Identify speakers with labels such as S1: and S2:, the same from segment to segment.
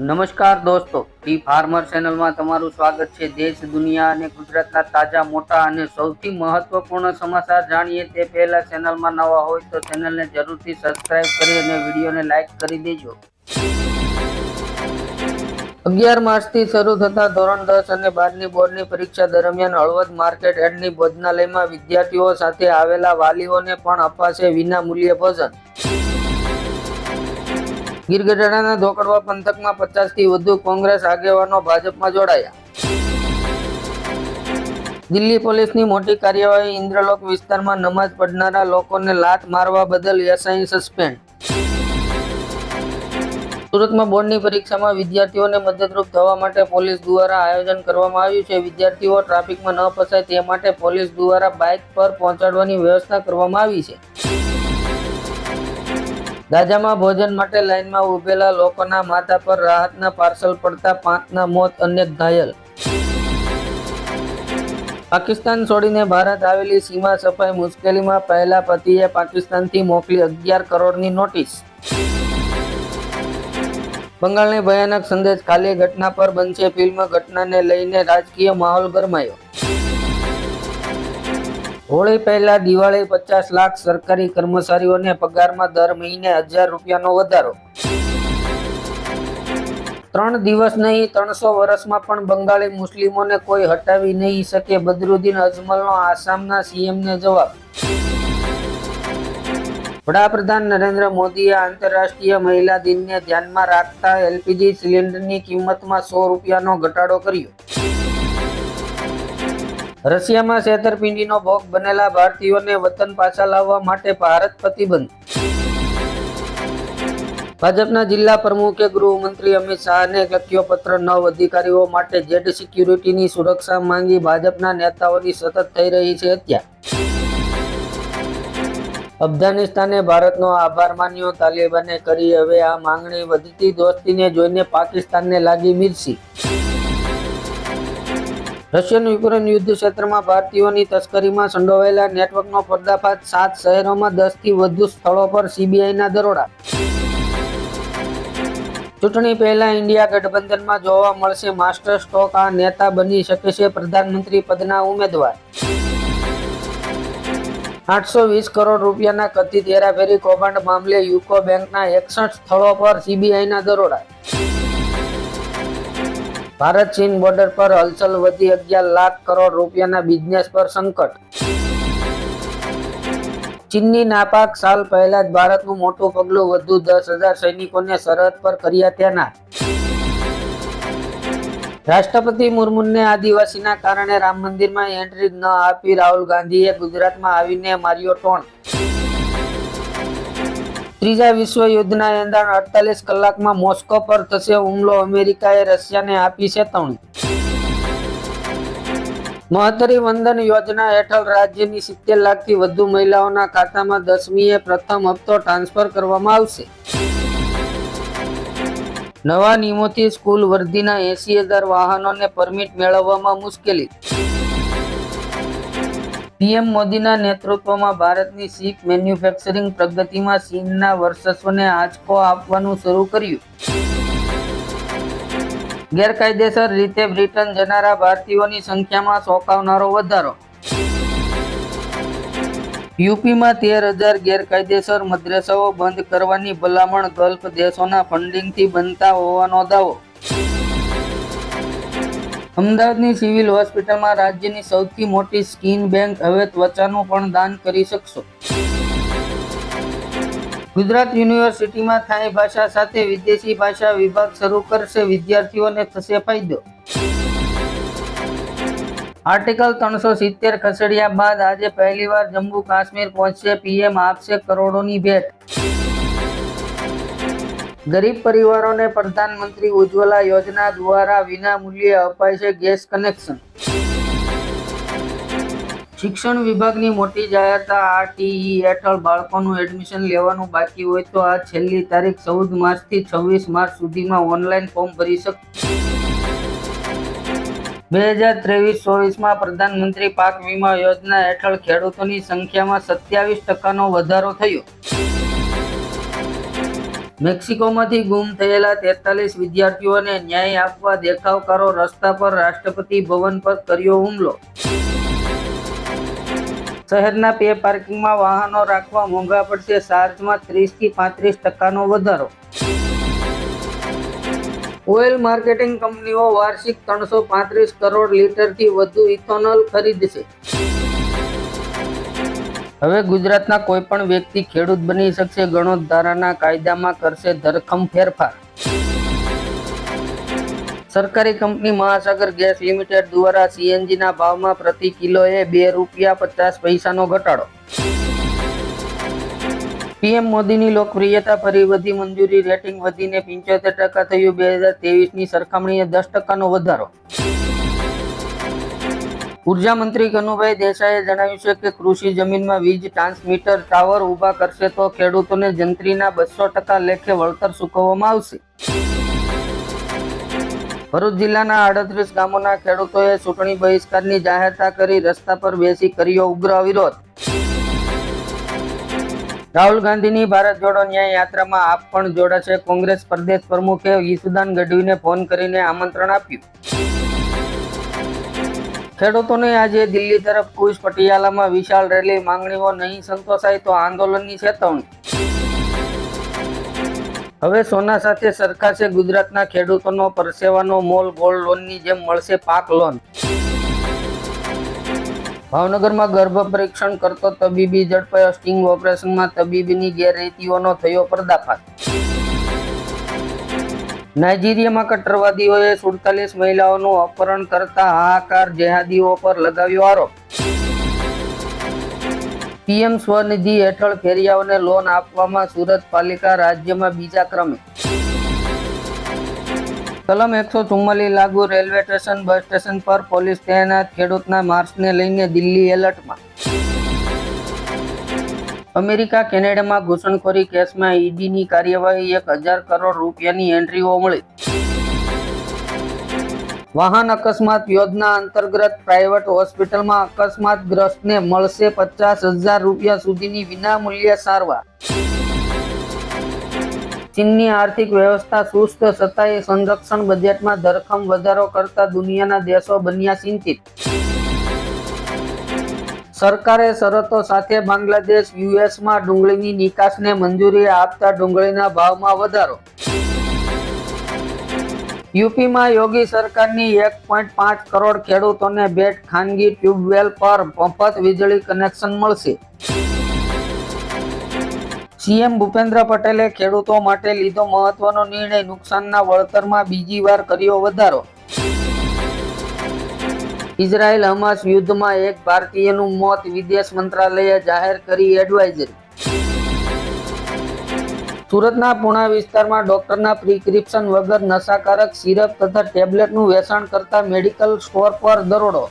S1: નમસ્કાર દોસ્તો, T farmer ચેનલમાં તમારું સ્વાગત છે. દેશ, દુનિયા અને ગુજરાતના તાજા, મોટા અને સૌથી મહત્વપૂર્ણ સમાચાર જાણીએ તે પહેલા ચેનલમાં નવા હોય તો ચેનલને જરૂરથી સબસ્ક્રાઇબ કરી અને વિડીયોને લાઈક કરી દેજો. અગિયાર માર્ચથી શરૂ થતા ધોરણ દસ અને બારની બોર્ડની પરીક્ષા દરમિયાન હળવદ માર્કેટ એડની ભોજનાલયમાં વિદ્યાર્થીઓ સાથે આવેલા વાલીઓને પણ અપાશે વિના મૂલ્યે ભોજન. ગીરગઢડાના ધોકડવા પંથકમાં પચાસથી વધુ કોંગ્રેસ આગેવાનો ભાજપમાં જોડાયા. દિલ્હી પોલીસની મોટી કાર્યવાહી ઇન્દ્રલોક વિસ્તારમાં નમાઝ પઢનારા લોકોને લાત મારવા બદલ એસઆઈ સસ્પેન્ડ. સુરતમાં બોર્ડની પરીક્ષામાં વિદ્યાર્થીઓને મદદરૂપ થવા માટે પોલીસ દ્વારા આયોજન કરવામાં આવ્યું છે. વિદ્યાર્થીઓ ટ્રાફિકમાં ન ફસાય તે માટે પોલીસ દ્વારા બાઇક પર પહોંચાડવાની વ્યવસ્થા કરવામાં આવી છે. ગાજામાં ભોજન માટે લાઇનમાં ઉભેલા લોકોના માથા પર રાહતના પાર્સલ પડતા પાંચના મોત અનેક ઘાયલ. પાકિસ્તાન છોડીને ભારત આવેલી સીમા સફાઈ મુશ્કેલીમાં પહેલા પતિએ પાકિસ્તાનથી મોકલી અગિયાર કરોડની નોટિસ. બંગાળની ભયાનક સંદેશ. ખાલી ઘટના પર બનશે ફિલ્મ. ઘટનાને લઈને રાજકીય માહોલ ગરમાયો. હોળી પહેલા દિવાળી પચાસ લાખ સરકારી કર્મચારીઓને પગારમાં દર મહિને હજાર રૂપિયાનો વધારો. ત્રણ દિવસ નહીં, ત્રણસો વર્ષમાં પણ બંગાળી મુસ્લિમોને કોઈ હટાવી નહીં શકે, બદરુદ્દીન અજમલનો આસામના સીએમને જવાબ. વડાપ્રધાન નરેન્દ્ર મોદીએ આંતરરાષ્ટ્રીય મહિલા દિનને ધ્યાનમાં રાખતા એલપીજી સિલિન્ડરની કિંમતમાં સો રૂપિયાનો ઘટાડો કર્યો. રશિયામાં છેતરપિંડીનો ભોગ બનેલા ભારતીયોને વતન પાછા લાવવા માટે ભારત પ્રતિબંધ. ભાજપના જિલ્લા પ્રમુખે ગૃહમંત્રી અમિત શાહને લખ્યો પત્ર, નવ અધિકારીઓ માટે જેડ સિક્યુરિટીની સુરક્ષા માંગી ભાજપના નેતાઓની સતત થઈ રહી છે હત્યા. અફઘાનિસ્તાને ભારતનો આભાર માન્યો, તાલિબાને કરી હવે આ માંગણી વધતી દોસ્તીને જોઈને પાકિસ્તાનને લાગી મિર્સી. રશિયન યુક્રેન યુદ્ધ ક્ષેત્રમાં ભારતીયોની તસ્કરીમાં સંડોવાયેલા નેટવર્કનો પર્દાફાશ સાત શહેરોમાં દસથી વધુ સ્થળો પર સીબીઆઈના દરોડા. ચૂંટણી પહેલા ઇન્ડિયા ગઠબંધનમાં જોવા મળશે માસ્ટર સ્ટોક. આ નેતા બની શકે છે પ્રધાનમંત્રી પદના ઉમેદવાર. આઠસો વીસ કરોડ રૂપિયાના કથિત હેરાફેરી કૌભાંડ મામલે યુકો બેંકના એકસઠ સ્થળો પર સીબીઆઈના દરોડા. ભારત ચીન બોર્ડર પર હલચલ વધી અગિયાર લાખ કરોડ રૂપિયાના બિઝનેસ પર સંકટ. ચીનની નાપાક સાલ પહેલા જ ભારતનું મોટું પગલું વધુ દસ હજાર સૈનિકોને સરહદ પર કર્યા ત્યાંના. રાષ્ટ્રપતિ મુર્મુને આદિવાસીના કારણે રામ મંદિરમાં એન્ટ્રી ન આપી રાહુલ ગાંધીએ ગુજરાતમાં આવીને માર્યો ટોણ. ત્રીજા વિશ્વ યુદ્ધના એંધાણ અડતાલીસ કલાકમાં મોસ્કો પર થશે હુમલો. અમેરિકાએ રશિયાને આપી ચેતવણી મહતરી વંદન યોજના હેઠળ રાજ્યની સિત્તેર લાખથી વધુ મહિલાઓના ખાતામાં દસમીએ પ્રથમ હપ્તો ટ્રાન્સફર કરવામાં આવશે. નવા નિયમોથી સ્કૂલ વર્ધીના એસી હજાર વાહનોને પરમિટ મેળવવામાં મુશ્કેલી. પીએમ મોદીના નેતૃત્વમાં ભારતની શીપ મેન્યુફેક્ચરિંગ પ્રગતિમાં ચીનના વર્ચસ્વને આંચકો આપવાનું શરૂ કર્યું. ગેરકાયદેસર રીતે બ્રિટન જનારા ભારતીયોની સંખ્યામાં ચોંકાવનારો વધારો. યુપીમાં તેર હજાર ગેરકાયદેસર મદ્રેસાઓ બંધ કરવાની ભલામણ ગલ્ફ દેશોના ફંડિંગથી બનતા હોવાનો દાવો. અમદાવાદની સિવિલ હોસ્પિટલમાં રાજ્યની સૌથી મોટી સ્કિન બેંક હવે ત્વચાનું પણ દાન કરી શકશો. ગુજરાત યુનિવર્સિટીમાં થાઈ ભાષા સાથે વિદેશી ભાષા વિભાગ શરૂ કરશે, વિદ્યાર્થીઓને થશે ફાયદો. આર્ટિકલ ત્રણસો સિત્તેર ખસેડ્યા બાદ આજે પહેલીવાર જમ્મુ કાશ્મીર પહોંચશે, પીએમ આપશે કરોડોની ભેટ. ગરીબ પરિવારોને પ્રધાનમંત્રી ઉજ્જવલા યોજના દ્વારા વિના મૂલ્યે અપાય છે ગેસ કનેક્શન. શિક્ષણ વિભાગની મોટી જાહેરતા આરટીઈ હેઠળ બાળકોનું એડમિશન લેવાનું બાકી હોય તો આ છેલ્લી તારીખ ચૌદ માર્ચથી છવ્વીસ માર્ચ સુધીમાં ઓનલાઈન ફોર્મ ભરી શકશે બે હજાર ત્રેવીસ ચોવીસમાં પ્રધાનમંત્રી પાક વીમા યોજના હેઠળ ખેડૂતોની સંખ્યામાં સત્યાવીસ ટકાનો વધારો થયો. મેક્સિકોમાંથી ગુમ થયેલા તેતાલીસ વિદ્યાર્થીઓને ન્યાય આપવા દેખાવકારો રસ્તા પર રાષ્ટ્રપતિ ભવન પર કર્યો હુમલો. શહેરના પે પાર્કિંગમાં વાહનો રાખવા મોંઘા પડશે ચાર્જમાં ત્રીસથી પાંત્રીસ ટકાનો વધારો. ઓઇલ માર્કેટિંગ કંપનીઓ વાર્ષિક ત્રણસો પાંત્રીસ કરોડ લીટરથી વધુ ઇથોનોલ ખરીદશે. હવે ગુજરાતના કોઈ પણ વ્યક્તિ ખેડૂત બની શકશે ગણોત ધારાના કાયદામાં કરશે ધરખમ ફેરફાર. સરકારી કંપની મહાસાગર ગેસ લિમિટેડ દ્વારા સીએનજીના ભાવમાં પ્રતિ કિલોએ બે રૂપિયા પચાસ પૈસાનો ઘટાડો. પીએમ મોદીની લોકપ્રિયતા ફરી વધી, મંજૂરી રેટિંગ વધીને પંચોતેર ટકા થયું. બે હજાર તેવીસની સરખામણીએ દસ ટકાનો વધારો. ઊર્જા મંત્રી કનુભાઈ દેસાઈએ જણાવ્યું છે કે કૃષિ જમીનમાં વીજ ટ્રાન્સમીટર ટાવર ઊભા કરશે તો ખેડૂતોને જંત્રીના બસો ટકા લેખે વળતર ચૂકવવામાં આવશે. ભરૂચ જિલ્લાના આડત્રીસ ગામોના ખેડૂતોએ ચૂંટણી બહિષ્કારની જાહેરતા કરી રસ્તા પર બેસી કર્યો ઉગ્ર વિરોધ રાહુલ ગાંધીની ભારત જોડો ન્યાય યાત્રામાં આપ પણ જોડાશે. કોંગ્રેસ પ્રદેશ પ્રમુખે ઈસુદાન ગઢવીને ફોન કરીને આમંત્રણ આપ્યું. ખેડૂતોને આજે દિલ્હી તરફ કુશ પટિયાલામાં વિશાળ રેલી, માંગણીઓ નહીં સંતોષાય તો આંદોલનની ચેતવણી. હવે સોના સાથે સરકારશે ગુજરાતના ખેડૂતોનો પરસેવાનો મોલ, ગોલ્ડ લોનની જેમ મળશે પાક લોન. ભાવનગરમાં ગર્ભ પરીક્ષણ કરતો તબીબી ઝડપાયો, સ્ટિંગ ઓપરેશનમાં તબીબીની ગેરરીતિઓનો થયો પર્દાફાશ. નાઇજીરિયામાં કટ્ટરવાદીઓએ સુડતાલીસ મહિલાઓનું અપહરણ કરતા હાહાકાર જેહાદીઓ પર લગાવ્યો આરોપ. પીએમ સ્વનિધિ હેઠળ ફેરિયાઓને લોન આપવામાં સુરત પાલિકા રાજ્યમાં બીજા ક્રમે. કલમ એકસો ચુમ્માલીસ લાગુ રેલવે સ્ટેશન બસ સ્ટેશન પર પોલીસ તહેનાત ખેડૂતના માર્ચને લઈને દિલ્હી એલર્ટમાં. અમેરિકા, કેનેડામાં ઘૂસણખોરી કેસમાં ઈડીની કાર્યવાહી એક હજાર કરોડ રૂપિયાની એન્ટ્રીઓ મળી. વાહન અકસ્માત યોજના અંતર્ગત પ્રાઇવેટ હોસ્પિટલમાં અકસ્માતગ્રસ્તને મળશે પચાસ હજાર રૂપિયા સુધીની વિનામૂલ્ય સારવાર. ચીનની આર્થિક વ્યવસ્થા સુસ્ત છતાંય સંરક્ષણ બજેટમાં ધરખમ વધારો કરતા દુનિયાના દેશો બન્યા ચિંતિત. સરકારે શરતો સાથે બાંગ્લાદેશ, યુએસમાં ડુંગળીની નિકાસને મંજૂરી આપતા ડુંગળીના ભાવમાં વધારો. યુપીમાં યોગી સરકારની એક પોઈન્ટ પાંચ કરોડ ખેડૂતોને બેટ ખાનગી ટ્યુબવેલ પર મફત વીજળી કનેક્શન મળશે. સીએમ ભૂપેન્દ્ર પટેલે ખેડૂતો માટે લીધો મહત્વનો નિર્ણય નુકસાનના વળતરમાં બીજી વાર કર્યો વધારો. ઇઝરાયલ હમાસ યુદ્ધમાં એક ભારતીયનું મોત વિદેશ મંત્રાલયે જાહેર કરી એડવાઇઝરી સુરતના પુણા વિસ્તારમાં ડોક્ટરના પ્રિસ્ક્રિપ્શન વગર નશાકારક સિરપ તથા ટેબ્લેટનું વેચાણ કરતા મેડિકલ સ્ટોર પર દરોડો.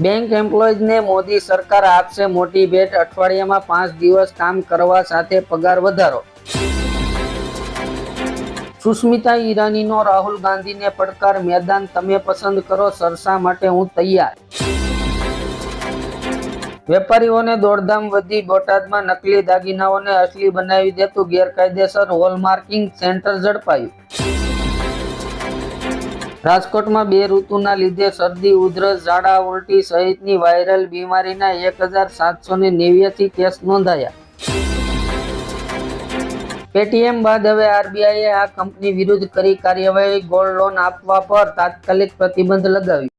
S1: બેંક એમ્પ્લોઈઝને મોદી સરકાર આપશે મોટી ભેટ, અઠવાડિયામાં પાંચ દિવસ કામ કરવા સાથે પગાર વધારો. સુષ્મિતા ઈરાનીનો રાહુલ ગાંધીને પડકાર મેદાન તમે પસંદ કરો, સરસા માટે હું તૈયાર. વેપારીઓને દોડધામ વધી, બોટાદમાં નકલી દાગીનાઓને અસલી બનાવી દેતું ગેરકાયદેસર હોલમાર્કિંગ સેન્ટર ઝડપાયું. રાજકોટમાં બે ઋતુના લીધે શરદી, ઉધરસ, ઝાડા, ઉલટી સહિતની વાયરલ બીમારીના એક હજાર સાતસો ને નેવ્યાસી કેસ નોંધાયા. પેટીએમ બાદ હવે આરબીઆઈએ આ કંપની વિરુદ્ધ કરી કાર્યવાહી ગોલ્ડ લોન આપવા પર તાત્કાલિક પ્રતિબંધ લગાવ્યો.